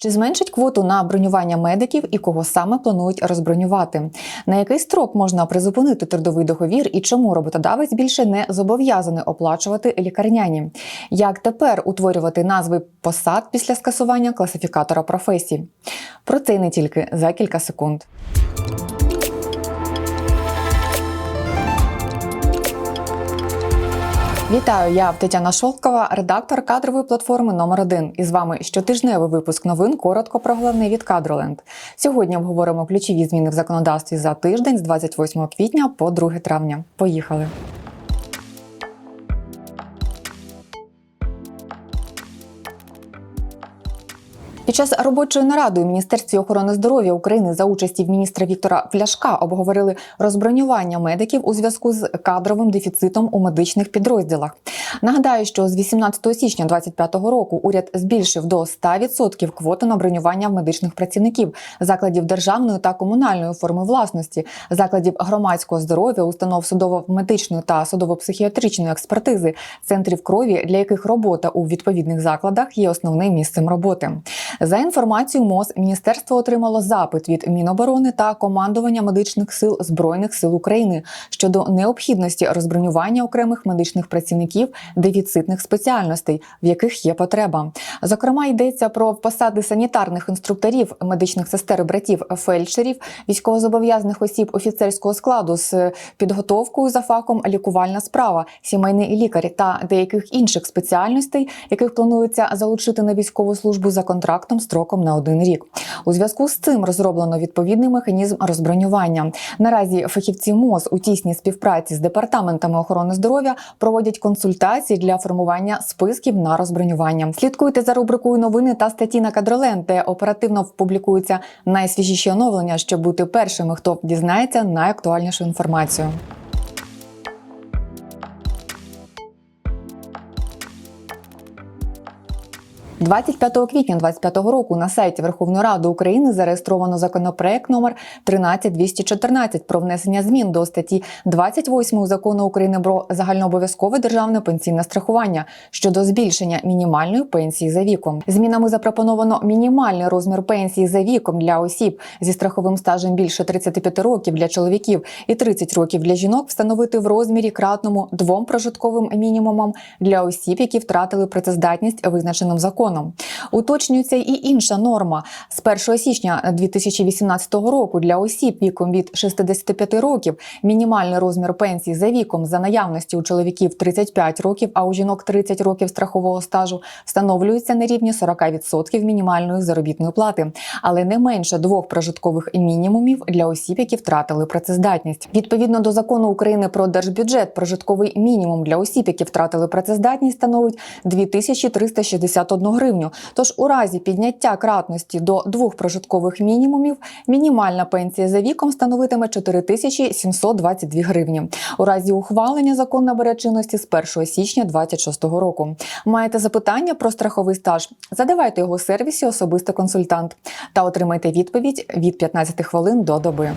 Чи зменшить квоту на бронювання медиків і кого саме планують розбронювати? На який строк можна призупинити трудовий договір і чому роботодавець більше не зобов'язаний оплачувати лікарняні? Як тепер утворювати назви посад після скасування класифікатора професій? Про це не тільки за кілька секунд. Вітаю, я Тетяна Шолкова, редактор кадрової платформи номер 1 І з вами щотижневий випуск новин. Коротко про головне від Кадроленд. Сьогодні обговоримо ключові зміни в законодавстві за тиждень з 28 квітня по 2 травня. Поїхали. Під час робочої наради у Міністерстві охорони здоров'я України за участі міністра Віктора Фляшка обговорили розбронювання медиків у зв'язку з кадровим дефіцитом у медичних підрозділах. Нагадаю, що з 18 січня 2025 року уряд збільшив до 100% квоту на бронювання медичних працівників закладів державної та комунальної форми власності, закладів громадського здоров'я, установ судово-медичної та судово-психіатричної експертизи, центрів крові, для яких робота у відповідних закладах є основним місцем роботи. За інформацією МОЗ, міністерство отримало запит від Міноборони та командування медичних сил збройних сил України щодо необхідності розбронювання окремих медичних працівників дефіцитних спеціальностей, в яких є потреба. Зокрема, йдеться про посади санітарних інструкторів, медичних сестер, братів, фельдшерів, військовозобов'язаних осіб офіцерського складу з підготовкою за фахом лікувальна справа, сімейний лікар та деяких інших спеціальностей, яких планується залучити на військову службу за контрактом строком на один рік. У зв'язку з цим розроблено відповідний механізм розбронювання. Наразі фахівці МОЗ у тісній співпраці з департаментами охорони здоров'я проводять консультації для формування списків на розбронювання. Слідкуйте за рубрикою новини та статті на кадроленд, де оперативно публікуються найсвіжіші оновлення, щоб бути першими, хто дізнається найактуальнішу інформацію. – 25 квітня 2025 року на сайті Верховної Ради України зареєстровано законопроект номер 13214 про внесення змін до статті 28 закону України про загальнообов'язкове державне пенсійне страхування щодо збільшення мінімальної пенсії за віком. Змінами запропоновано мінімальний розмір пенсії за віком для осіб зі страховим стажем більше 35 років для чоловіків і 30 років для жінок встановити в розмірі кратному двом прожитковим мінімумам для осіб, які втратили працездатність визначеним законом. Уточнюється і інша норма. З 1 січня 2018 року для осіб віком від 65 років мінімальний розмір пенсії за віком за наявності у чоловіків 35 років, а у жінок 30 років страхового стажу встановлюється на рівні 40% мінімальної заробітної плати, але не менше двох прожиткових мінімумів для осіб, які втратили працездатність. Відповідно до закону України про держбюджет, прожитковий мінімум для осіб, які втратили працездатність, становить 2361 гривню. Тож у разі підняття кратності до двох прожиткових мінімумів мінімальна пенсія за віком становитиме 4722 гривні. У разі ухвалення закон набере чинності з 1 січня 2026 року. Маєте запитання про страховий стаж? Задавайте його у сервісі особистий консультант та отримайте відповідь від 15 хвилин до доби.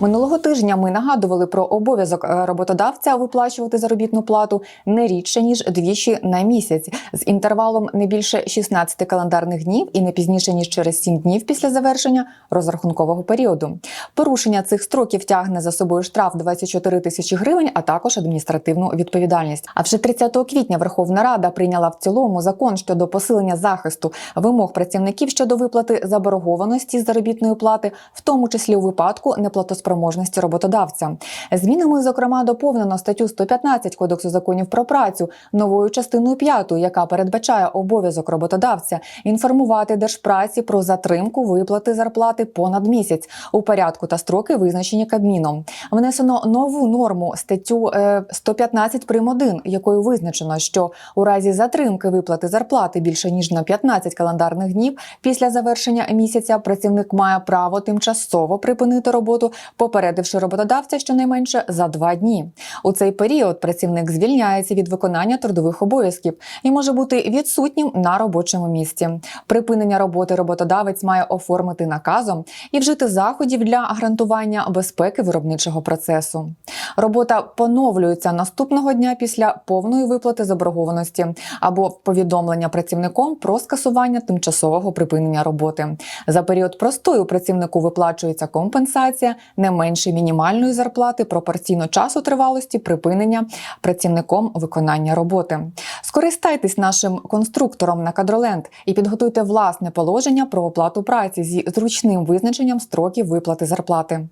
Минулого тижня ми нагадували про обов'язок е, роботодавця виплачувати заробітну плату не рідше ніж двічі на місяць з інтервалом не більше 16 календарних днів і не пізніше ніж через 7 днів після завершення розрахункового періоду. Порушення цих строків тягне за собою штраф 24 тисячі гривень, а також адміністративну відповідальність. А вже 30 квітня Верховна Рада прийняла в цілому закон щодо посилення захисту вимог працівників щодо виплати заборгованості з заробітної плати, в тому числі у випадку неплатоспроможності спроможності роботодавця. Змінами, зокрема, доповнено статтю 115 Кодексу законів про працю новою частиною 5, яка передбачає обов'язок роботодавця інформувати держпраці про затримку виплати зарплати понад місяць у порядку та строки, визначені Кабміном. Внесено нову норму статтю 115 прим. 1, якою визначено, що у разі затримки виплати зарплати більше ніж на 15 календарних днів після завершення місяця працівник має право тимчасово припинити роботу попередивши роботодавця щонайменше за два дні. У цей період працівник звільняється від виконання трудових обов'язків і може бути відсутнім на робочому місці. Припинення роботи роботодавець має оформити наказом і вжити заходів для гарантування безпеки виробничого процесу. Робота поновлюється наступного дня після повної виплати заборгованості або повідомлення працівником про скасування тимчасового припинення роботи. За період простою працівнику виплачується компенсація не менше мінімальної зарплати пропорційно часу тривалості припинення працівником виконання роботи. Скористайтесь нашим конструктором на кадроленд і підготуйте власне положення про оплату праці зі зручним визначенням строків виплати зарплати.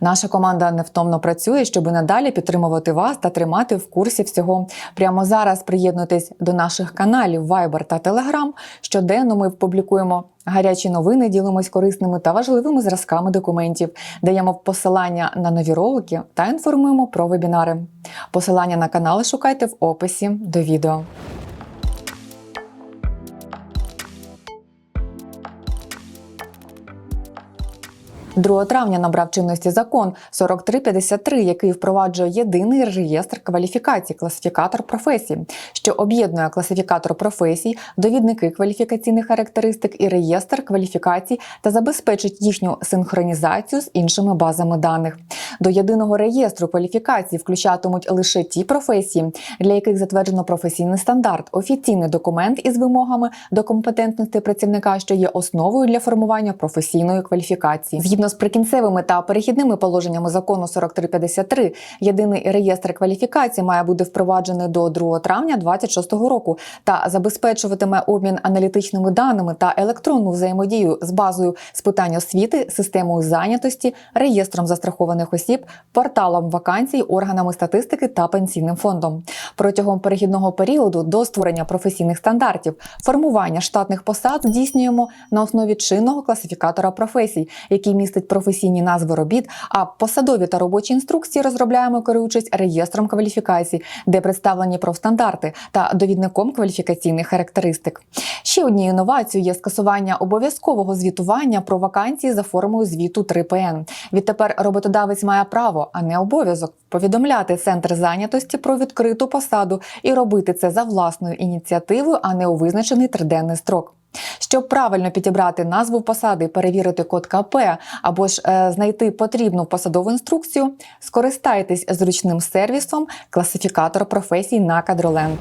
Наша команда невтомно працює, щоб надалі підтримувати вас та тримати в курсі всього. Прямо зараз приєднуйтесь до наших каналів Viber та Telegram. Щоденно ми публікуємо гарячі новини, ділимось корисними та важливими зразками документів, даємо посилання на нові ролики та інформуємо про вебінари. Посилання на канали шукайте в описі до відео. 2 травня набрав чинності закон 4353, який впроваджує єдиний реєстр кваліфікацій, класифікатор професій, що об'єднує класифікатор професій, довідники кваліфікаційних характеристик і реєстр кваліфікацій та забезпечить їхню синхронізацію з іншими базами даних. До єдиного реєстру кваліфікацій включатимуть лише ті професії, для яких затверджено професійний стандарт, офіційний документ із вимогами до компетентності працівника, що є основою для формування професійної кваліфікації. Згідно з прикінцевими та перехідними положеннями закону 4353, єдиний реєстр кваліфікацій має бути впроваджений до 2 травня 2026 року та забезпечуватиме обмін аналітичними даними та електронну взаємодію з базою з питань освіти, системою зайнятості, реєстром застрахованих осіб, порталом вакансій, органами статистики та пенсійним фондом. Протягом перехідного періоду до створення професійних стандартів формування штатних посад здійснюємо на основі чинного класифікатора професій, який містить професійні назви робіт. А посадові та робочі інструкції розробляємо керуючись реєстром кваліфікацій, де представлені профстандарти та довідником кваліфікаційних характеристик. Ще однією інновацією є скасування обов'язкового звітування про вакансії за формою звіту 3ПН. Відтепер роботодавець має право, а не обов'язок, повідомляти центр зайнятості про відкриту посаду і робити це за власною ініціативою, а не у визначений триденний строк. Щоб правильно підібрати назву посади, перевірити код КП або ж е, знайти потрібну посадову інструкцію, скористайтесь зручним сервісом класифікатор професій на кадроленд.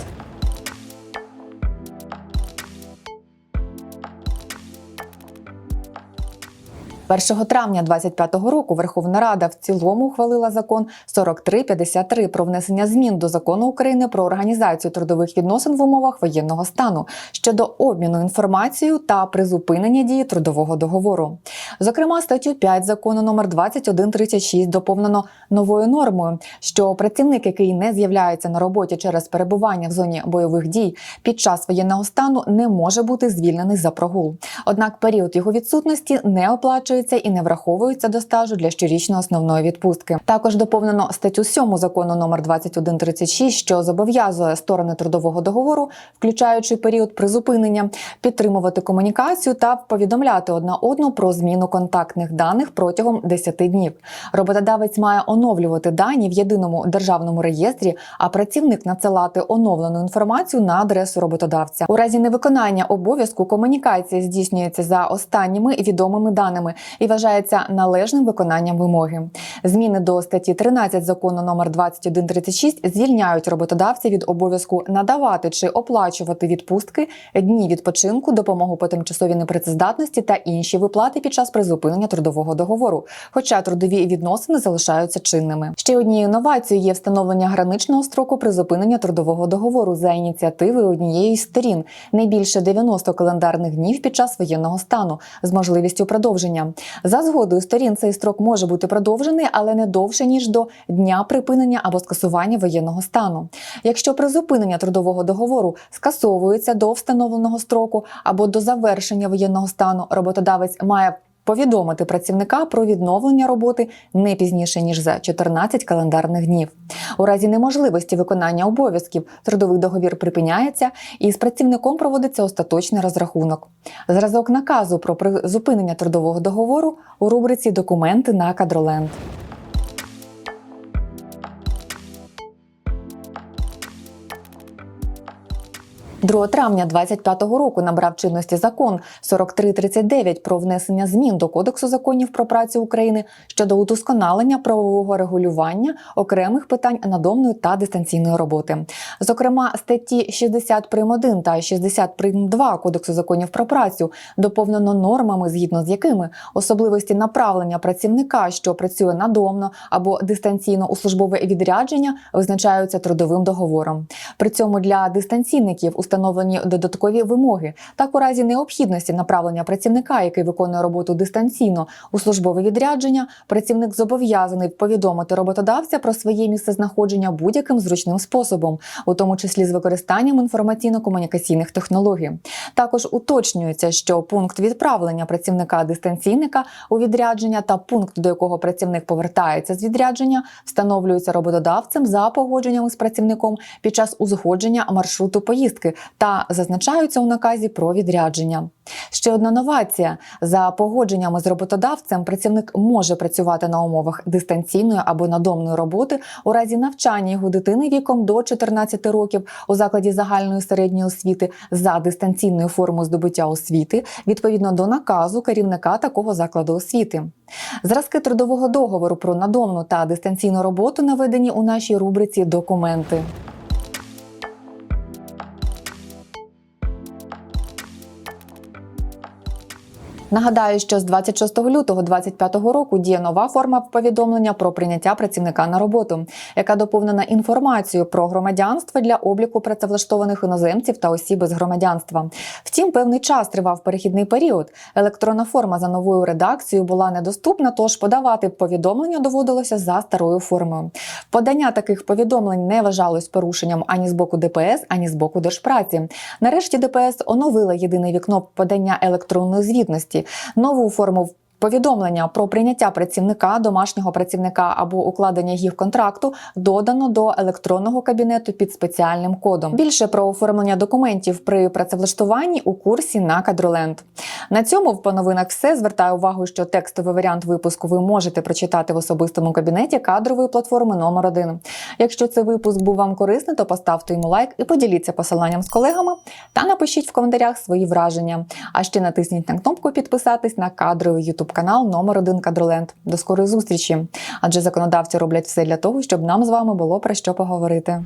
1 травня 2025 року Верховна Рада в цілому ухвалила закон 4353 про внесення змін до закону України про організацію трудових відносин в умовах воєнного стану щодо обміну інформацією та призупинення дії трудового договору. Зокрема, статтю 5 закону номер 2136 доповнено новою нормою, що працівник, який не з'являється на роботі через перебування в зоні бойових дій під час воєнного стану, не може бути звільнений за прогул. Однак період його відсутності не оплачується і не враховується до стажу для щорічної основної відпустки. Також доповнено статтю 7 закону номер 2136, що зобов'язує сторони трудового договору, включаючи період призупинення, підтримувати комунікацію та повідомляти одна одну про зміну контактних даних протягом 10 днів. Роботодавець має оновлювати дані в єдиному державному реєстрі, а працівник надсилати оновлену інформацію на адресу роботодавця. У разі невиконання обов'язку комунікація здійснюється за останніми відомими даними і вважається належним виконанням вимоги. Зміни до статті 13 закону номер 2136 звільняють роботодавця від обов'язку надавати чи оплачувати відпустки, дні відпочинку, допомогу по тимчасовій непрацездатності та інші виплати під час призупинення трудового договору. Хоча трудові відносини залишаються чинними. Ще однією новацією є встановлення граничного строку призупинення трудового договору за ініціативою однієї з сторін не більше 90 календарних днів під час воєнного стану з можливістю продовження. За згодою сторін цей строк може бути продовжений, але не довше ніж до дня припинення або скасування воєнного стану. Якщо призупинення трудового договору скасовується до встановленого строку або до завершення воєнного стану, роботодавець має повідомити працівника про відновлення роботи не пізніше ніж за 14 календарних днів. У разі неможливості виконання обов'язків трудовий договір припиняється і з працівником проводиться остаточний розрахунок. Зразок наказу про призупинення трудового договору у рубриці Документи на кадроленд. 2 травня 2025 року набрав чинності закон 4339 про внесення змін до Кодексу законів про працю України щодо удосконалення правового регулювання окремих питань надомної та дистанційної роботи. Зокрема, статті 60 прим. 1 та 60 прим. 2 Кодексу законів про працю доповнено нормами, згідно з якими особливості направлення працівника, що працює надомно або дистанційно у службове відрядження, визначаються трудовим договором. При цьому для дистанційників установлені додаткові вимоги. Так, у разі необхідності направлення працівника, який виконує роботу дистанційно у службове відрядження, працівник зобов'язаний повідомити роботодавця про своє місцезнаходження будь-яким зручним способом, у тому числі з використанням інформаційно-комунікаційних технологій. Також уточнюється, що пункт відправлення працівника дистанційника у відрядження та пункт, до якого працівник повертається з відрядження, встановлюється роботодавцем за погодженнями з працівником під час узгодження маршруту поїздки та зазначаються у наказі про відрядження. Ще одна новація: за погодженнями з роботодавцем працівник може працювати на умовах дистанційної або надомної роботи у разі навчання його дитини віком до 14 років у закладі загальної середньої освіти за дистанційною формою здобуття освіти відповідно до наказу керівника такого закладу освіти. Зразки трудового договору про надомну та дистанційну роботу наведені у нашій рубриці Документи. Нагадаю, що з 26 лютого 2025 року діє нова форма повідомлення про прийняття працівника на роботу, яка доповнена інформацією про громадянство для обліку працевлаштованих іноземців та осіб без громадянства. Втім, певний час тривав перехідний період. Електронна форма за новою редакцією була недоступна, тож подавати повідомлення доводилося за старою формою. Подання таких повідомлень не вважалось порушенням ані з боку ДПС, ані з боку держпраці. Нарешті ДПС оновила єдине вікно подання електронної звітності нову форму. Повідомлення про прийняття працівника, домашнього працівника або укладення їх контракту додано до електронного кабінету під спеціальним кодом. Більше про оформлення документів при працевлаштуванні у курсі на кадроленд. На цьому в по новинах все. Звертаю увагу, що текстовий варіант випуску ви можете прочитати в особистому кабінеті кадрової платформи номер 1 Якщо цей випуск був вам корисний, то поставте йому лайк і поділіться посиланням з колегами та напишіть в коментарях свої враження. А ще натисніть на кнопку підписатись на кадровий ютуб канал номер 1 Кадроленд. До скорої зустрічі! Адже законодавці роблять все для того, щоб нам з вами було про що поговорити.